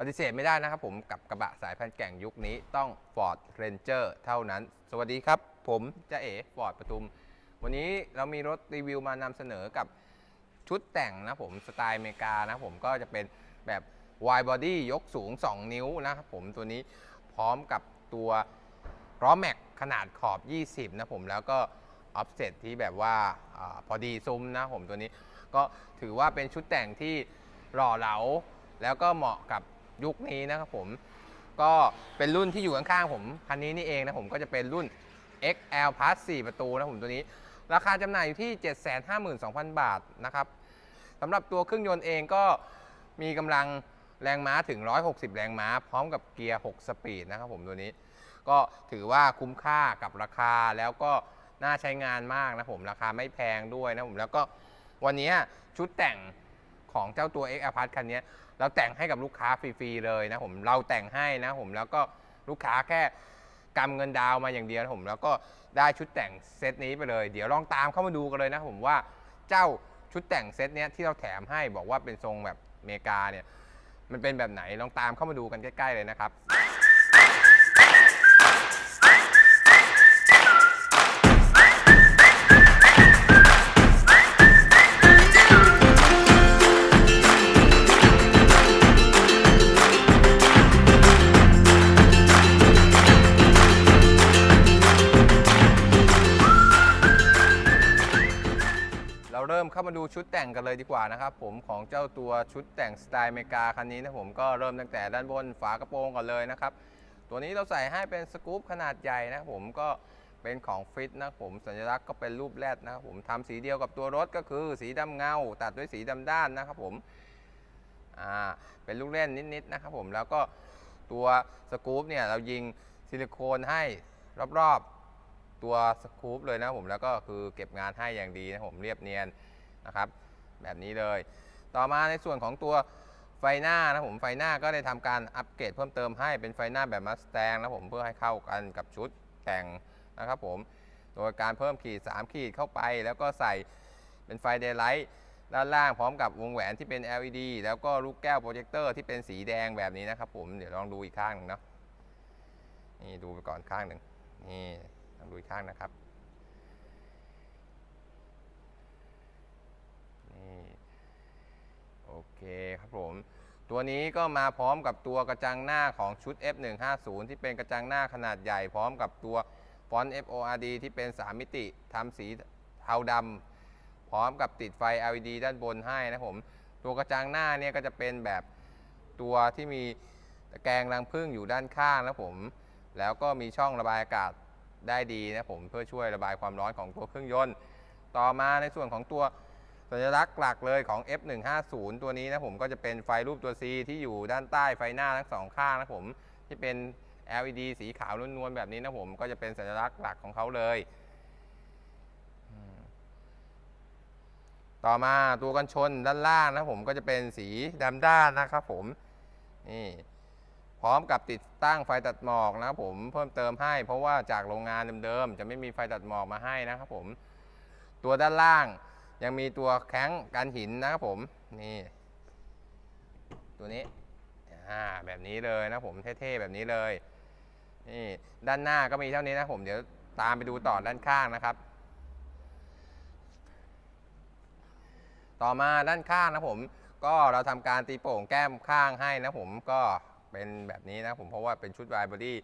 ปฏิเสธไม่ได้นะครับผมกับกระบะสายพันธุ์แก่งยุคนี้ต้อง Ford Ranger เท่านั้น สวัสดีครับ ผมจะเอ๋ Ford ปทุม วันนี้เรามีรถรีวิวมานำเสนอกับชุดแต่งนะผมสไตล์อเมริกานะผมก็จะเป็นแบบ wide body ยกสูง 2 นิ้วนะครับผมตัวนี้พร้อมกับตัวล้อแม็กขนาดขอบ 20 นะผมแล้วก็ offset ที่แบบว่าอาพอดีซุ้มนะผมตัวนี้ ก็ถือว่าเป็นชุดแต่งที่หล่อเหลา แล้วก็เหมาะกับ ยุคนี้นะครับผม ก็เป็นรุ่นที่อยู่ข้างๆผมคันนี้นี่เองนะผมก็จะเป็นรุ่น XL Plus 4 ประตูนะผมตัวนี้ ราคาจำหน่ายอยู่ที่ 752,000 บาทนะครับสำหรับตัวเครื่องยนต์เองก็มีกำลังแรงม้าถึง 160 แรงม้า พร้อมกับเกียร์ 6 สปีดนะครับผมตัวนี้ ก็ถือว่าคุ้มค่ากับราคาแล้วก็น่าใช้งานมากนะผมราคาไม่แพงด้วยนะผมแล้วก็วันนี้ชุดแต่งของเจ้าตัว X a p a r t คันนี้ เราแต่งให้กับลูกค้าฟรีๆเลยนะผมเราแต่งให้นะผมแล้วก็ลูกค้าแค่กำเงินดาวมาอย่างเดียวนะผม แล้วก็ได้ชุดแต่งเซตนี้ไปเลย เดี๋ยวลองตามเข้ามาดูกันเลยนะผมว่าเจ้าชุดแต่งเซตเนี้ยที่เราแถมให้บอกว่าเป็นทรงแบบอเมริกาเนี่ยมันเป็นแบบไหนลองตามเข้ามาดูกันใกล้ๆเลยนะครับ เราเริ่มเข้ามาดูชุดแต่งกันเลยดีกว่านะครับผมของเจ้าตัวชุดแต่งสไตล์อเมริกาคันนี้นะผมก็เริ่มตั้งแต่ด้านบนฝากระโปรงก่อนเลยนะครับตัวนี้เราใส่ให้เป็นสกู๊ปขนาดใหญ่นะผมก็เป็นของฟิตนะผมสัญลักษณ์ก็เป็นรูปแรดนะครับผมทำสีเดียวกับตัวรถก็คือสีดำเงา ตัดด้วยสีดำด้านนะครับผมอ่าเป็นลูกเล่นนิดๆนะครับผมแล้วก็ตัวสกู๊ปเนี่ยเรายิงซิลิโคนให้รอบๆ ตัวสกู๊ปเลยนะผมแล้วก็คือเก็บงานให้อย่างดีนะผมเรียบเนียนนะครับแบบนี้เลย ต่อมาในส่วนของตัวไฟหน้านะผมไฟหน้าก็ได้ทำการอัปเกรดเพิ่มเติมให้เป็นไฟหน้าแบบมัสแตงนะผมเพื่อให้เข้ากันกับชุดแต่งนะครับผมโดยการเพิ่มขีด 3 ขีดเข้าไป แล้วก็ใส่เป็นไฟเดย์ไลท์ด้านล่างพร้อมกับวงแหวนที่เป็น LED แล้วก็ลูกแก้วโปรเจคเตอร์ที่เป็นสีแดงแบบนี้นะครับผมเดี๋ยวลองดูอีกข้างหนึ่งเนาะนี่ดูไปก่อนข้างหนึ่งนี่ ดูอีกข้างนะครับนี่โอเคครับผม ตัวนี้ก็มาพร้อมกับตัวกระจังหน้าของชุด F150 ที่เป็นกระจังหน้าขนาดใหญ่พร้อมกับตัวฟอนต์ FORD ที่เป็น 3 มิติทำสีเทาดำพร้อมกับติดไฟ LED ด้านบนให้นะผม ตัวกระจังหน้าเนี่ยก็จะเป็นแบบตัวที่มีตะแกรงรังผึ้งอยู่ด้านข้างนะผม แล้วก็มีช่องระบายอากาศ ได้ดีนะผมเพื่อช่วยระบายความร้อนของตัวเครื่องยนต์ ต่อมาในส่วนของตัวสัญลักษณ์หลักเลยของ F150 ตัวนี้นะผมก็จะเป็นไฟรูปตัว C ที่อยู่ด้านใต้ไฟหน้าทั้งสองข้างนะผมที่เป็น LED สีขาวนวลๆแบบนี้นะผมก็จะเป็นสัญลักษณ์หลักของเขาเลย ต่อมาตัวกันชนด้านล่างนะผมก็จะเป็นสีดำด้านนะครับผมนี่ พร้อมกับติดตั้งไฟตัดหมอกนะครับผมเพิ่มเติมให้ เพราะว่าจากโรงงานเดิมๆจะไม่มีไฟตัดหมอกมาให้นะครับผมตัวด้านล่างยังมีตัวแข้งกันหินนะครับผมนี่ ตัวนี้แบบนี้เลยนะผมเท่ๆแบบนี้เลยนี่ด้านหน้าก็มีเท่านี้นะผมเดี๋ยวตามไปดูต่อด้านข้างนะครับ ต่อมาด้านข้างนะผม ก็เราทำการตีโป่งแก้มข้างให้นะผมก็ เป็นแบบนี้นะผมเพราะว่าเป็นชุดไวบอดี้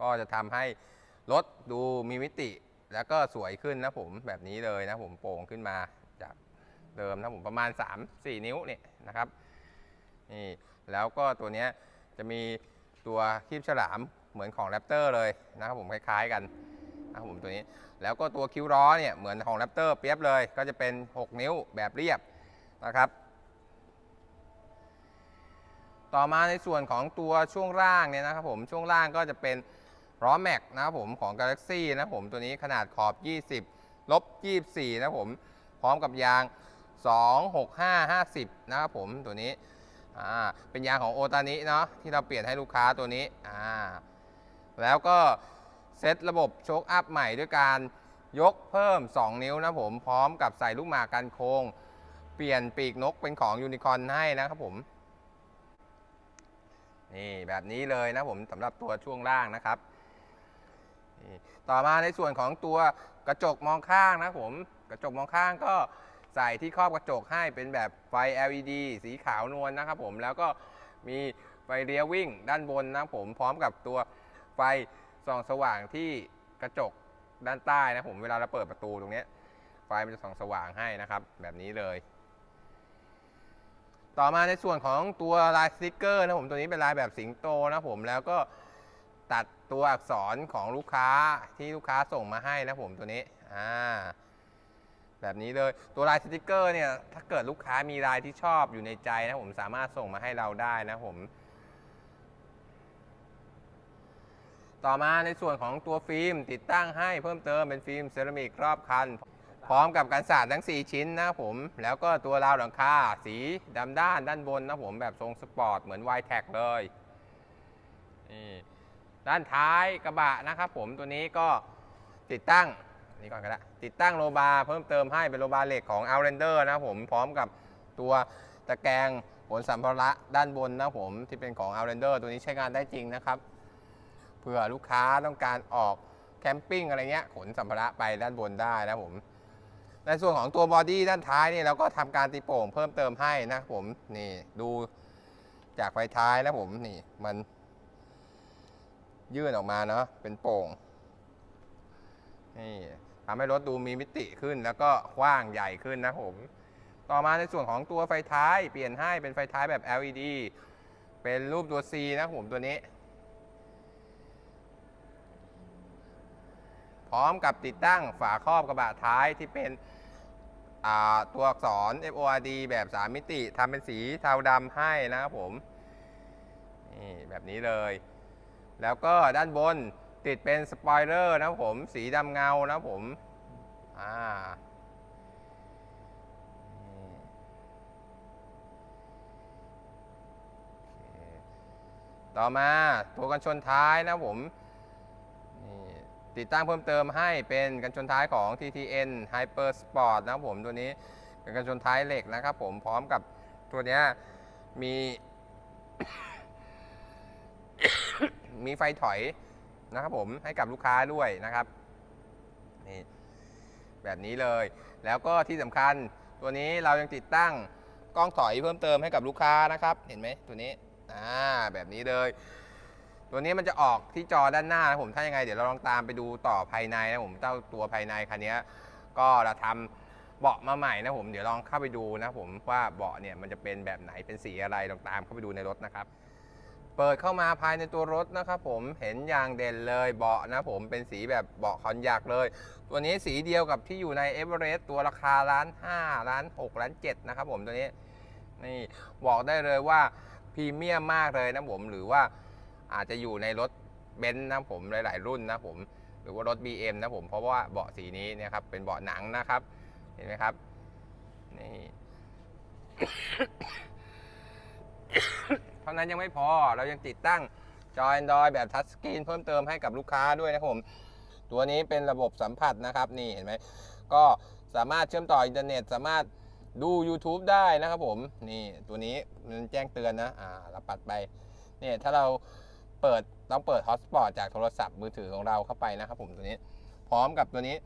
ก็จะทำให้รถดูมีมิติ แล้วก็สวยขึ้นนะผมแบบนี้เลยนะผมโป่งขึ้นมาจากเดิมนะผมประมาณ 3-4 นิ้วเนี่ยนะครับนี่แล้วก็ตัวนี้จะมีตัวคีบฉลามเหมือนของแรปเตอร์เลยนะครับผมคล้ายๆกันนะครับผมตัวนี้ แล้วก็ตัวคิ้วล้อเนี่ยเหมือนของแรปเตอร์เปียบเลย ก็จะเป็น 6 นิ้วแบบเรียบนะครับ ต่อมาในส่วนของตัวช่วงล่างเนี่ยนะครับผมช่วงล่างก็จะเป็นล้อแม็กนะครับผมของ Galaxy นะผมตัวนี้ขนาดขอบ 20ลบ24 นะครับผมพร้อมกับยาง 265 50 นะครับผมตัวนี้เป็นยางของโอตานิเนาะที่เราเปลี่ยนให้ลูกค้าตัวนี้แล้วก็เซตระบบโชคอัพใหม่ด้วยการยกเพิ่ม 2 นิ้วนะผมพร้อมกับใส่ลูกหมากกันโค้งเปลี่ยนปีกนกเป็นของยูนิคอร์นให้นะครับผม นี่แบบนี้เลยนะผมสำหรับตัวช่วงล่างนะครับ ต่อมาในส่วนของตัวกระจกมองข้างนะผมกระจกมองข้างก็ใส่ที่ครอบกระจกให้เป็นแบบไฟ LED สีขาวนวลนะครับผมแล้วก็มีไฟเลี้ยววิ่งด้านบนนะผมพร้อมกับตัวไฟส่องสว่างที่กระจกด้านใต้นะผมเวลาเราเปิดประตูตรงนี้ ไฟมันจะส่องสว่างให้นะครับ แบบนี้เลย ต่อมาในส่วนของตัวลายสติกเกอร์นะผมตัวนี้เป็นลายแบบสิงโตนะผมแล้วก็ตัดตัวอักษรของลูกค้าที่ลูกค้าส่งมาให้นะผมตัวนี้อ่าแบบนี้เลยตัวลายสติกเกอร์เนี่ยถ้าเกิดลูกค้ามีลายที่ชอบอยู่ในใจนะผมสามารถส่งมาให้เราได้นะผม ต่อมาในส่วนของตัวฟิล์มติดตั้งให้เพิ่มเติมเป็นฟิล์มเซรามิกรอบคัน พร้อมกับกันศาสตร์ทั้ง 4 ชิ้นนะผม แล้วก็ตัวราวหลังคาสีดำด้านด้านบนนะผมแบบทรงสปอร์ตเหมือน y t แท็เลยนี่ด้านท้ายกระบะนะครับผมตัวนี้ก็ติดตั้งนี่ก่อนก็ได้ติดตั้งโลบาเพิ่มเติมให้เป็นโลบาเหล็กของ Outlander นะผมพร้อมกับตัวตะแกรงขนสัมภาระด้านบนนะผมที่เป็นของ Outlander ตัวนี้ใช้งานได้จริงนะครับเผื่อลูกค้าต้องการออกแคมปิ้งอะไรเงี้ยขนสัมภาระไปด้านบนได้นะผม ในส่วนของตัวบอดี้ด้านท้ายนี่เราก็ทำการตีโป่งเพิ่มเติมให้นะผมนี่ดูจากไฟท้ายนะผมนี่มันยื่นออกมาเนาะเป็นโป่งนี่ทำให้รถดูมีมิติขึ้นแล้วก็กว้างใหญ่ขึ้นนะผม ต่อมาในส่วนของตัวไฟท้าย เปลี่ยนให้เป็นไฟท้ายแบบ LED เป็นรูปตัว C นะผมตัวนี้ พร้อมกับติดตั้งฝาครอบกระบะท้ายที่เป็นตัวอักษร FORD แบบ 3 มิติทำเป็นสีเทาดำให้นะครับผมนี่แบบนี้เลย แล้วก็ด้านบนติดเป็นสปอยเลอร์นะครับผม สีดำเงานะครับผมอ่าต่อมาตัวกันชนท้ายนะผม ติดตั้งเพิ่มเติมให้เป็นกันชนท้ายของ TTN Hyper Sport นะครับผมตัวนี้เป็นกันชนท้ายเหล็กนะครับผมพร้อมกับตัวนี้มี มีไฟถอยนะครับผมให้กับลูกค้าด้วยนะครับนี่แบบนี้เลย แล้วก็ที่สำคัญตัวนี้เรายังติดตั้งกล้องถอยเพิ่มเติมให้กับลูกค้านะครับ เห็นไหมตัวนี้อ่าแบบนี้เลย ตัวนี้มันจะออกที่จอด้านหน้านะผมถ้ายังไงเดี๋ยวเราลองตามไปดูต่อภายในนะผมเจ้าตัวภายในคันนี้ก็เราทำเบาะมาใหม่นะผมเดี๋ยวลองเข้าไปดูนะผมว่าเบาะเนี่ยมันจะเป็นแบบไหนเป็นสีอะไรลองตามเข้าไปดูในรถนะครับ เปิดเข้ามาภายในตัวรถนะครับผมเห็นอย่างเด่นเลยเบาะนะผมเป็นสีแบบเบาะคอนยักเลย ตัวนี้สีเดียวกับที่อยู่ในเอเวอเรสต์ตัวราคาล้านห้าล้านหกล้านเจ็ดนะครับผมตัวนี้นี่บอกได้เลยว่าพรีเมียมมากเลยนะผมหรือว่า อาจจะอยู่ในรถเบนซ์นะผมหลาย ๆ รุ่นนะผมหรือว่ารถ BM นะผมเพราะว่าเบาะสีนี้เนี่ยครับเป็นเบาะหนังนะครับเห็นไหมครับนี่เท่านั้นยังไม่พอเรายังติดตั้งจอ Android แบบทัชสกรีนเพิ่มเติมให้กับลูกค้าด้วยนะครับผม ตัวนี้เป็นระบบสัมผัสนะครับ นี่เห็นไหมก็สามารถเชื่อมต่ออินเทอร์เน็ต สามารถดู YouTube ได้นะครับผม นี่ตัวนี้มันแจ้งเตือนนะ อ่าเราปัดไปเนี่ยถ้าเรา เปิดต้องเปิดฮอตสปอตจากโทรศัพท์มือถือของเราเข้าไปนะครับผมตัวนี้ พร้อมกับตัวนี้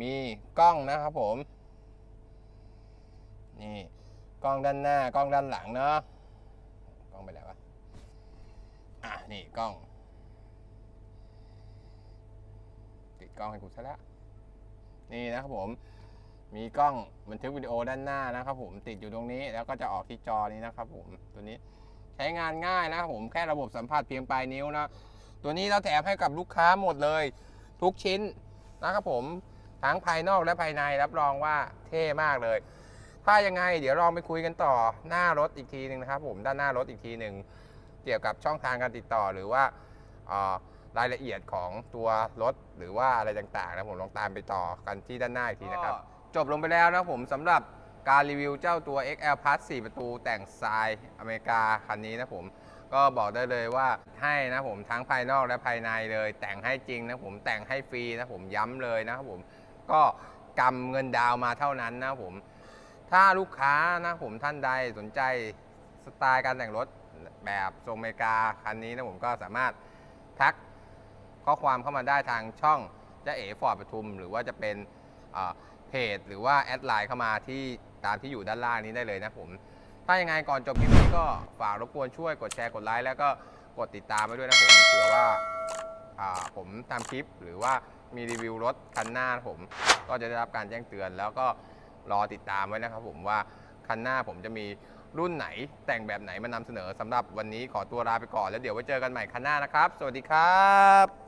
มีกล้องนะครับผม นี่กล้องด้านหน้ากล้องด้านหลังเนาะกล้องไปไหนววะอะนี่กล้อง ติดกล้องให้กูซะแล้วนี่นะครับผมมีกล้องบันทึกวิดีโอด้านหน้านะครับผมติดอยู่ตรงนี้แล้วก็จะออกที่จอนี้นะครับผมตัวนี้ ช้งานง่ายนะครับผมแค่ระบบสัมผัสเพียงปลายนิ้วนะตัวนี้เราแถมให้กับลูกค้าหมดเลย ทุกชิ้นนะครับผมทั้งภายนอกและภายในรับรองว่าเท่มากเลย ถ้ายังไงเดี๋ยวลองไปคุยกันต่อหน้ารถอีกทีหนึ่งนะครับผมด้านหน้ารถอีกทีหนึ่งเกี่ยวกับช่องทางการติดต่อหรือว่าเอ่อรายละเอียดของตัวรถหรือว่าอะไรต่างๆนะผมลองตามไปต่อกันที่ด้านหน้าอีกทีนะครับ จบลงไปแล้วนะผมสำหรับ การรีวิวเจ้าตัว XL Plus 4 ประตูแต่งทรายอเมริกาคันนี้นะผม ก็บอกได้เลยว่าให้นะผมทั้งภายนอกและภายในเลย แต่งให้จริงนะผมแต่งให้ฟรีนะผมย้ำเลยนะครับผมก็กำเงินดาวมาเท่านั้นนะผม ถ้าลูกค้านะผมท่านใดสนใจสไตล์การแต่งรถแบบทรงอเมริกาคันนี้นะผมก็สามารถทักข้อความเข้ามาได้ทางช่องจะเอ๋ฟอร์ดปทุม หรือว่าจะเป็นอ่อเพจ หรือว่าแอดไลน์เข้ามาที่ ตามที่อยู่ด้านล่างนี้ได้เลยนะผม ถ้ายังไงก่อนจบคลิปนี้ก็ฝากรบกวนช่วยกดแชร์กดไลค์แล้วก็กดติดตามไปด้วยนะผมเผื่อว่าอ่าผมทำคลิปหรือว่ามีรีวิวรถคันหน้าผม ก็จะได้รับการแจ้งเตือน แล้วก็รอติดตามไว้นะครับผมว่าคันหน้าผมจะมีรุ่นไหนแต่งแบบไหนมานำเสนอสำหรับวันนี้ขอตัวลาไปก่อนแล้วเดี๋ยวไว้เจอกันใหม่คันหน้านะครับ สวัสดีครับ